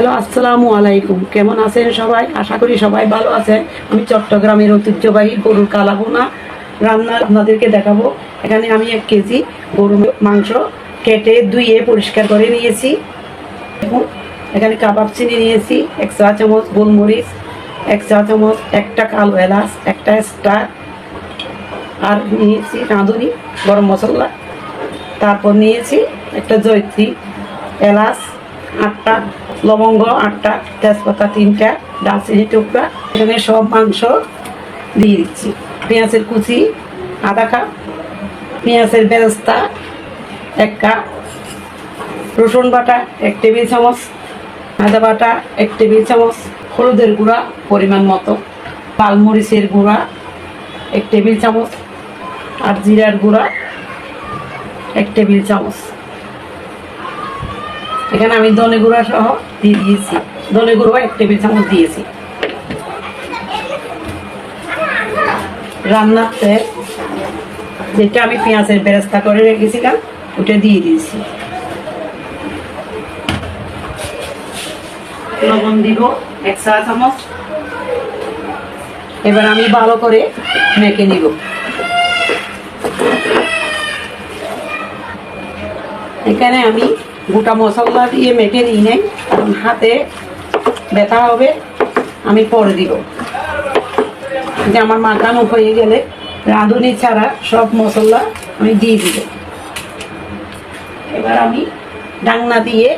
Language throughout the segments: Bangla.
হ্যালো, আসসালামু আলাইকুম। কেমন আছেন সবাই? আশা করি সবাই ভালো আছেন। আমি চট্টগ্রামের ঐতিহ্যবাহী গরুর কালাবোনা রান্না আপনাদেরকে দেখাবো। এখানে আমি এক কেজি গরুর মাংস কেটে ধুয়ে পরিষ্কার করে নিয়েছি। এখানে কাবাব চিনি নিয়েছি, এক চা চামচ গোলমরিচ, এক চা চামচ একটা কালো এলাচ, একটা স্টার, আর নিয়েছি রাঁধুনি, গরম মশলা। তারপর নিয়েছি একটা জয়ত্রী এলাচ, আটটা লবঙ্গ আটটা, তেজপাতা তিনটা দালচিনি টুকরা, এখানে সব মাংস দিয়ে দিচ্ছি। পেঁয়াজের কুচি, আধা কাপ, পেঁয়াজের বেরেস্তা, এক কাপ, রসুন বাটা, এক টেবিল চামচ, আদা বাটা, এক টেবিল চামচ, হলুদের গুঁড়া পরিমাণ মতো পালমরিচের গুঁড়া, এক টেবিল চামচ, আর জিরার গুঁড়া, এক টেবিল চামচ। এখানে আমি ধনে গুঁড়া সহ দিয়ে দিয়েছি। ধনে গুঁড়ো এক টেবিল চামচ দিয়েছি। রান্নাতে যেটা আমি পেঁয়াজের বেরেস্তা করে রেখেছিলাম, ওটা দিয়ে দিয়েছি। লবণ দিব এক চা চামচ। এবার আমি ভালো করে মেখে নিব। এখানে আমি গোটা মশলা দিয়ে মেখে নিই নাই। কারণ হাতে ব্যথা হবে, আমি পরে দিব। যে আমার মাখানো হয়ে গেলে রাঁধুনি ছাড়া সব মশলা আমি দিয়ে দিব। এবার আমি ডাংনা দিয়ে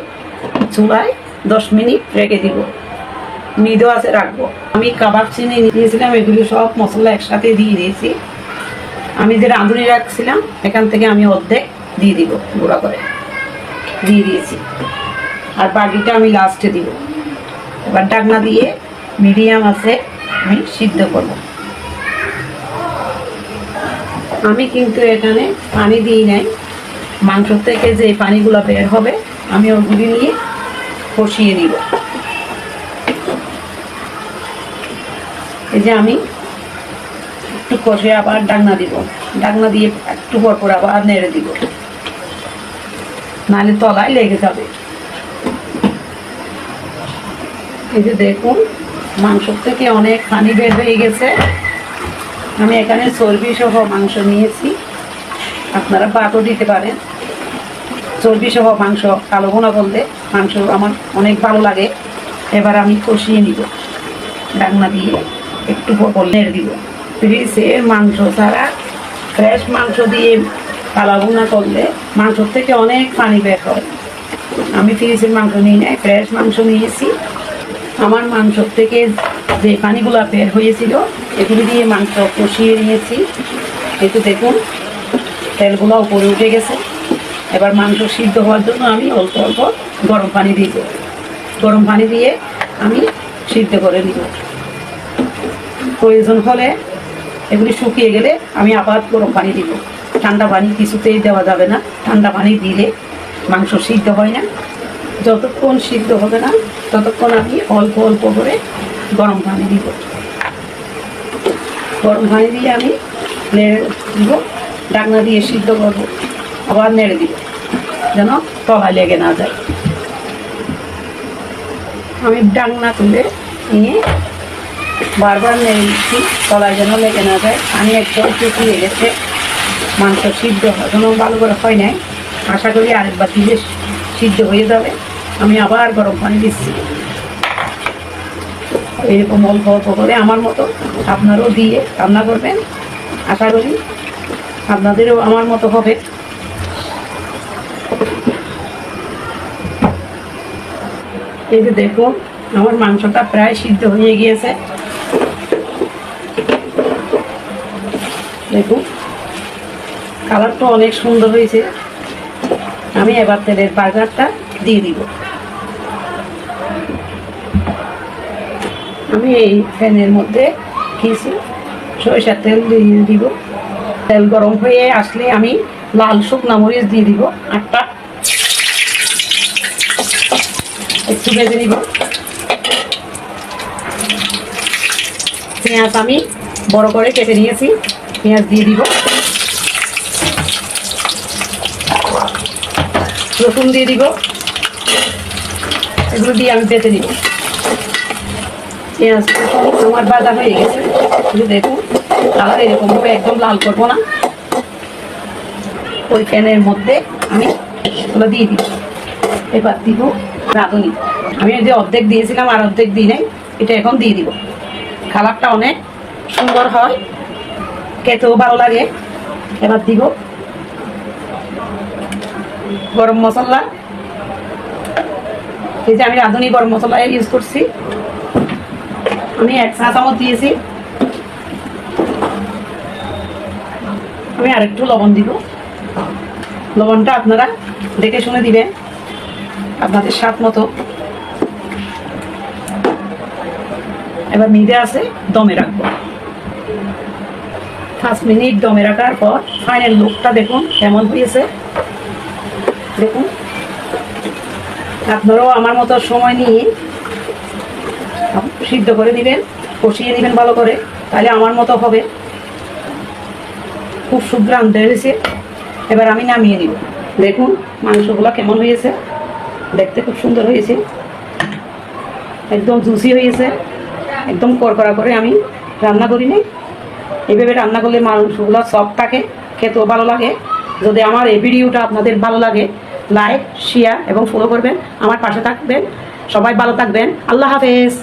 চুলায় দশ মিনিট রেখে দিব। মৃদু আছে রাখব। আমি কাবাব চিনি দিয়েছিলাম, এগুলো সব মশলা একসাথে দিয়ে দিয়েছি। আমি যে রাঁধুনি রাখছিলাম, এখান থেকে আমি অর্ধেক দিয়ে দিব গুঁড়া করে। দিয়ে দিয়েছি। আর বাকিটা আমি লাস্টে দিব। এবার ডাকনা দিয়ে মিডিয়াম আছে, আমি সিদ্ধ করব। আমি কিন্তু এখানে পানি দিই নাই। মাংস থেকে যে পানিগুলো বের হবে, আমি ওগুলি নিয়ে কষিয়ে নিব। এই যে আমি একটু কষে আবার ডাকনা দিব। ডাকনা দিয়ে একটু পর পর আবার নেড়ে দিব। নাহলে তলায় লেগে যাবে। এই যে দেখুন, মাংস থেকে অনেক পানি বের হয়ে গেছে। আমি এখানে চর্বি সহ মাংস নিয়েছি। আপনারা বাটও দিতে পারেন। চর্বি সহ মাংস, কালো ভোনা বলতে মাংস আমার অনেক ভালো লাগে। এবার আমি কষিয়ে নিব। ডাকনা দিয়ে একটু নেড়ে দিব। ফ্রিজের মাংস ছাড়া, ফ্রেশ মাংস দিয়ে কালা ভুনা করলে মাংস থেকে অনেক পানি বের হয়। আমি ফ্রিজের মাংস নিই নাই, ফ্রেশ মাংস নিয়েছি। আমার মাংস থেকে যে পানিগুলো বের হয়েছিল, এগুলি দিয়ে মাংস কষিয়ে নিয়েছি। একটু দেখুন, তেলগুলো উপরে উঠে গেছে। এবার মাংস সিদ্ধ হওয়ার জন্য আমি অল্প অল্প গরম পানি দিব। গরম পানি দিয়ে আমি সিদ্ধ করে নিব। প্রয়োজন হলে এগুলি শুকিয়ে গেলে আমি আবার গরম পানি দিব। ঠান্ডা পানি কিছুতেই দেওয়া যাবে না। ঠান্ডা পানি দিলে মাংস সিদ্ধ হয় না। যতক্ষণ সিদ্ধ হবে না, ততক্ষণ আমি অল্প অল্প করে গরম পানি দিব। গরম পানি দিয়ে আমি নেড়ে দিব, ডাকনা দিয়ে সিদ্ধ করব, আবার নেড়ে দিব, যেন তলায় লেগে না যায়। আমি ডাকনা তুলে নিয়ে বারবার নেড়ে দিচ্ছি, তলায় যেন লেগে না যায়। আমি একদম শুকিয়ে গেছে। মাংস সিদ্ধ এখনও ভালো করে হয় নাই। আশা করি আরেকবার দিলে সিদ্ধ হয়ে যাবে। আমি আবার গরম পানি দিচ্ছি। এরকম অল্প অল্প করে আমার মতো আপনারাও দিয়ে রান্না করবেন। আশা করি আপনাদেরও আমার মতো হবে। এই যে দেখুন আমার মাংসটা প্রায় সিদ্ধ হয়ে গিয়েছে। দেখুন কালারটা অনেক সুন্দর হয়েছে। আমি এবার তেলের বার্গারটা দিয়ে দিব। আমি এই ফ্যানের মধ্যে কিছু সরিষার তেল দিয়ে দিব। তেল গরম হয়ে আসলে আমি লাল শুকনা মরিচ দিয়ে দিব আটটা। একটু ভেজে নিব। পেঁয়াজ আমি বড় করে কেটে নিয়েছি। পেঁয়াজ দিয়ে দিব। রসুন দিয়ে দিব। এগুলো দিয়ে আমি বেঁচে নিব। পেঁয়াজ, আমার বাদা হয়ে গেছে। একটু দেখুন, কালার এরকম হবে, একদম লাল করব না। ওই প্যানের মধ্যে আমি ওগুলো দিয়ে দিব। এবার দিব রাঁধুনি। আমি যে অর্ধেক দিয়েছিলাম আর অর্ধেক দিই নাই, এটা এখন দিয়ে দিব। কালারটা অনেক সুন্দর হয়, খেতেও ভালো লাগে। এবার দিব গরম মশলা। এই যে আমি রাঁধুনি গরম মশলা ইউজ করছি। আমি এক চা চামচ দিয়েছি। আমি আরেকটু লবণ দিব। লবণটা আপনারা দেখে শুনে দিবেন। আপনাদের স্বাদ মতো। এবার মিদে আছে, দমে রাখব। পাঁচ মিনিট দমে রাখার পর ফাইনাল লুকটা দেখুন কেমন হয়েছে। দেখুন। আপনারাও আমার মতো সময় নিয়ে সিদ্ধ করে দিবেন, কষিয়ে দিবেন ভালো করে, তাহলে আমার মতো হবে। খুব সুগ্রান্ত হয়েছে। এবার আমি নামিয়ে নিব। দেখুন, মাংসগুলো কেমন হয়েছে। দেখতে খুব সুন্দর হয়েছে। একদম জুসি হয়েছে। একদম করকরা করে আমি রান্না করি নি এইভাবে রান্না করলে মাংসগুলো সফট থাকে, খেতেও ভালো লাগে। যদি আমার এই ভিডিওটা আপনাদের ভালো লাগে লাইক শেয়ার এবং ফলো করবেন। আমার পাশে থাকবেন। সবাই ভালো থাকবেন। আল্লাহ হাফেজ।